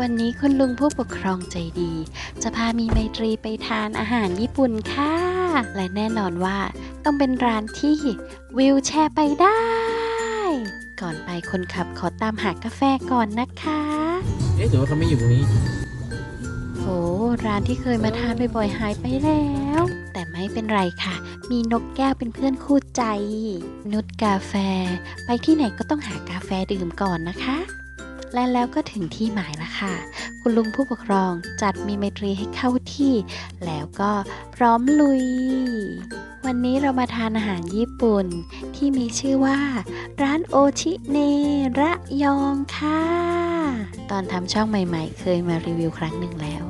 วันนี้คุณลุงผู้ปกครองใจดี จะพามีไมตรีไปทานอาหารญี่ปุ่นค่ะ และแน่นอนว่าต้องเป็นร้านที่วิวแชร์ไปได้ ก่อนไปคนขับขอตามหากาแฟก่อนนะคะ เอ๊ะหรือว่าเขาไม่อยู่ตรงนี้โอ้ร้านที่เคยมาทานบ่อยๆหายไปแล้ว แต่ไม่เป็นไรค่ะ มีนกแก้วเป็นเพื่อนคู่ใจ นุชกาแฟ ไปที่ไหนก็ต้องหากาแฟดื่มก่อนนะคะ และแล้วก็ถึงที่หมายแล้วค่ะ คุณลุงผู้ปกครองจัดมีไมตรีให้เข้าที่ แล้วก็พร้อมลุย วันนี้เรามาทานอาหารญี่ปุ่น ที่มีชื่อว่า ร้านโอชิเนระยองค่ะ ตอนทำช่องใหม่ๆ เคยมารีวิวครั้งหนึ่งแล้ว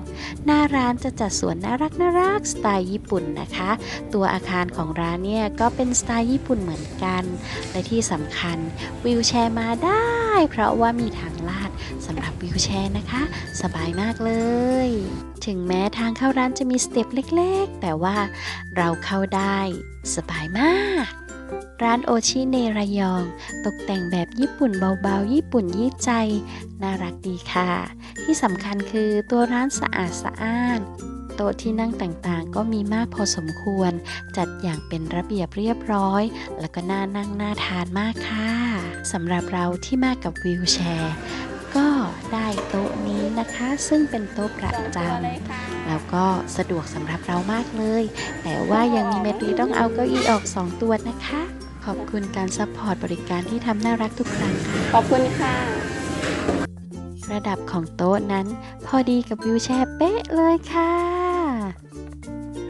หน้าร้านจะจัดสวนน่ารักน่ารักสไตล์ญี่ปุ่นนะคะ ตัวอาคารของร้านเนี่ยก็เป็นสไตล์ญี่ปุ่นเหมือนกัน และที่สำคัญวิวแชร์มาได้ เพราะว่ามีทางลาดสำหรับวิวแชร์นะคะ สบายมากเลย ถึงแม้ทางเข้าร้านจะมีสเต็ปเล็ก ๆ แต่ว่าเราเข้าได้สบายมาก ร้านโอชิเนระยอง ตกแต่งแบบญี่ปุ่นเบาๆ ญี่ปุ่นยี่ใจ น่ารักดีค่ะ ที่สำคัญคือตัวร้านสะอาดสะอ้าน โต๊ะที่นั่งต่างๆ ก็มีมากพอสมควร จัดอย่างเป็นระเบียบเรียบร้อย แล้วก็น่านั่งน่าทานมากค่ะสำหรับเราที่มากับวิวแชร์ ก็ได้โต๊ะนี้นะคะ ซึ่งเป็นโต๊ะประจำแล้วก็สะดวกสำหรับเรามากเลย แต่ว่ายังมีเมตรีต้องเอาเก้าอี้ออก2ตัวนะคะ ขอบคุณการซัพพอร์ตบริการที่ทำน่ารักทุกครั้งค่ะขอบคุณค่ะระดับของโต๊ะนั้น พอดีกับวิวแชร์เป๊ะเลยค่ะ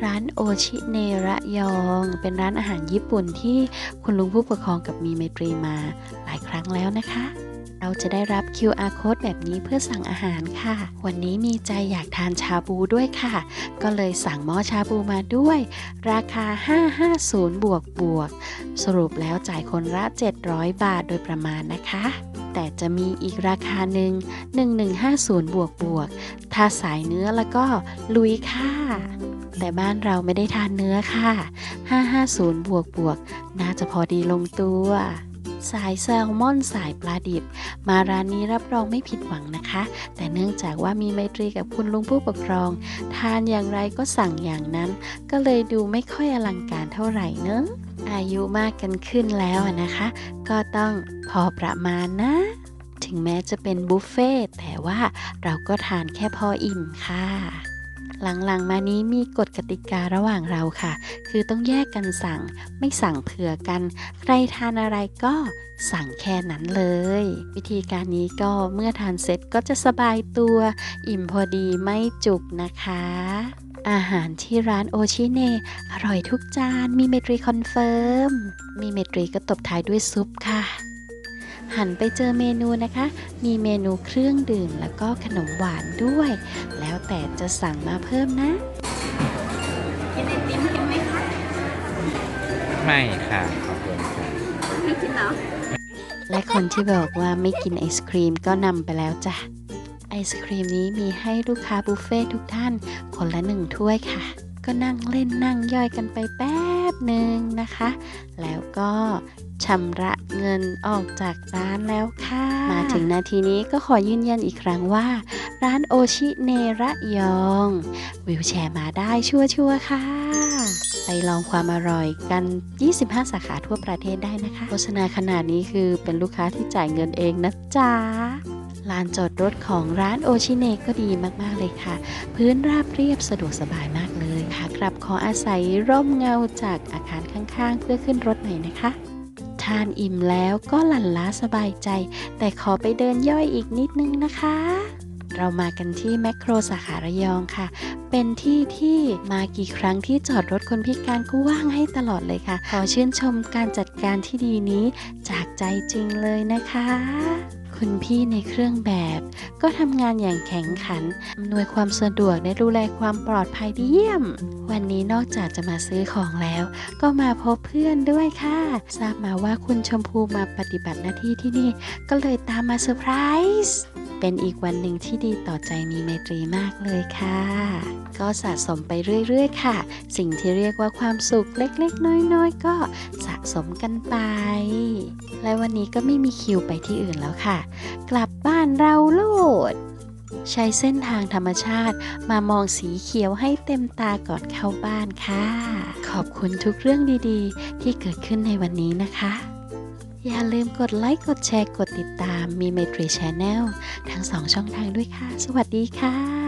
ร้านโอชิเนระยอง เป็นร้านอาหารญี่ปุ่นที่คุณลุงผู้ปกครองกับมีไมตรีมาหลายครั้งแล้วนะคะ เราจะได้รับ QR code แบบนี้เพื่อสั่งอาหารค่ะ วันนี้มีใจอยากทานชาบูด้วยค่ะ ก็เลยสั่งหม้อชาบูมาด้วย ราคา 550 บวกบวก สรุปแล้วจ่ายคนละ 700 บาทโดยประมาณนะคะแต่จะมีอีกราคาหนึ่ง1150 บวกบวก ถ้าสายเนื้อแล้วก็ลุยค่ะ แต่บ้านเราไม่ได้ทานเนื้อค่ะ 550 บวกบวก น่าจะพอดีลงตัว สายแซลมอนสายปลาดิบ มาร้านนี้รับรองไม่ผิดหวังนะคะ แต่เนื่องจากว่ามีไมตรีกับคุณลุงผู้ปกครอง ทานอย่างไรก็สั่งอย่างนั้น ก็เลยดูไม่ค่อยอลังการเท่าไหร่เนอะอายุมากกันขึ้นแล้วนะคะ ก็ต้องพอประมาณนะ ถึงแม้จะเป็นบุฟเฟ่ต์แต่ว่าเราก็ทานแค่พออิ่มค่ะ หลังๆ มานี้มีกฎกติการะหว่างเราค่ะ คือต้องแยกกันสั่ง ไม่สั่งเผื่อกัน ใครทานอะไรก็สั่งแค่นั้นเลย วิธีการนี้ก็เมื่อทานเสร็จก็จะสบายตัว อิ่มพอดีไม่จุกนะคะ อาหารที่ร้านโอชิเนอร่อยทุกจาน มีเมตรีคอนเฟิร์ม มีเมตรีก็ตบท้ายด้วยซุปค่ะ หันไปเจอเมนูนะคะ มีเมนูเครื่องดื่มแล้วก็ขนมหวานด้วย แล้วแต่จะสั่งมาเพิ่มนะ กินไอติมใช่ไหมคะ ไม่ค่ะ ขอบคุณค่ะไม่กินเหรอ และคนที่บอกว่าไม่กินไอศครีมก็นำไปแล้วจ้ะ ไอศครีมนี้มีให้ลูกค้าบุฟเฟ่ทุกท่าน คนละหนึ่งถ้วยค่ะ ก็นั่งเล่นนั่งย่อยกันไปแป๊บห นึงนะคะ แล้วก็ชำระเงินออกจากร้านแล้วค่ะ มาถึงนาทีนี้ก็ขอยืนยันอีกครั้งว่า ร้านโอชิเนระยอง วิวแชร์มาได้ชัวร์ๆค่ะ ไปลองความอร่อยกัน 25 สาขาทั่วประเทศได้นะคะ โฆษณาขนาดนี้คือเป็นลูกค้าที่จ่ายเงินเองนะจ๊ะ ลานจอดรถของร้านโอชิเนก็ดีมากๆเลยค่ะ พื้นราบเรียบสะดวกสบายมากเลยค่ะ กลับขออาศัยร่มเงาจากอาคารข้างๆ เพื่อขึ้นรถหน่อยนะคะ ทานอิ่มแล้วก็หลั่นล้าสบายใจ แต่ขอไปเดินย่อยอีกนิดนึงนะคะ เรามากันที่แมคโครสาขาระยองค่ะ เป็นที่ที่มากี่ครั้งที่จอดรถคนพิการก็ว่างให้ตลอดเลยค่ะ ขอชื่นชมการจัดการที่ดีนี้จากใจจริงเลยนะคะ คุณพี่ในเครื่องแบบ ก็ทำงานอย่างแข็งขันอำนวยความสะดวกและดูแลความปลอดภัยดีเยี่ยม วันนี้นอกจากจะมาซื้อของแล้ว ก็มาพบเพื่อนด้วยค่ะ ทราบมาว่าคุณชมพูมาปฏิบัติหน้าที่ที่นี่ ก็เลยตามมาเซอร์ไพรส์เป็นอีกวันหนึ่งที่ดีต่อใจมีไมตรีมากเลยค่ะ ก็สะสมไปเรื่อยๆ ค่ะ สิ่งที่เรียกว่าความสุขเล็กๆ น้อยๆ ก็สะสมกันไป และวันนี้ก็ไม่มีคิวไปที่อื่นแล้วค่ะ กลับบ้านเราโลด ใช้เส้นทางธรรมชาติมามองสีเขียวให้เต็มตาก่อนเข้าบ้านค่ะ ขอบคุณทุกเรื่องดีๆ ที่เกิดขึ้นในวันนี้นะคะอย่าลืมกดไลค์ กดแชร์ กดติดตามมีเมตรีชแนลทั้งสองช่องทางด้วยค่ะ สวัสดีค่ะ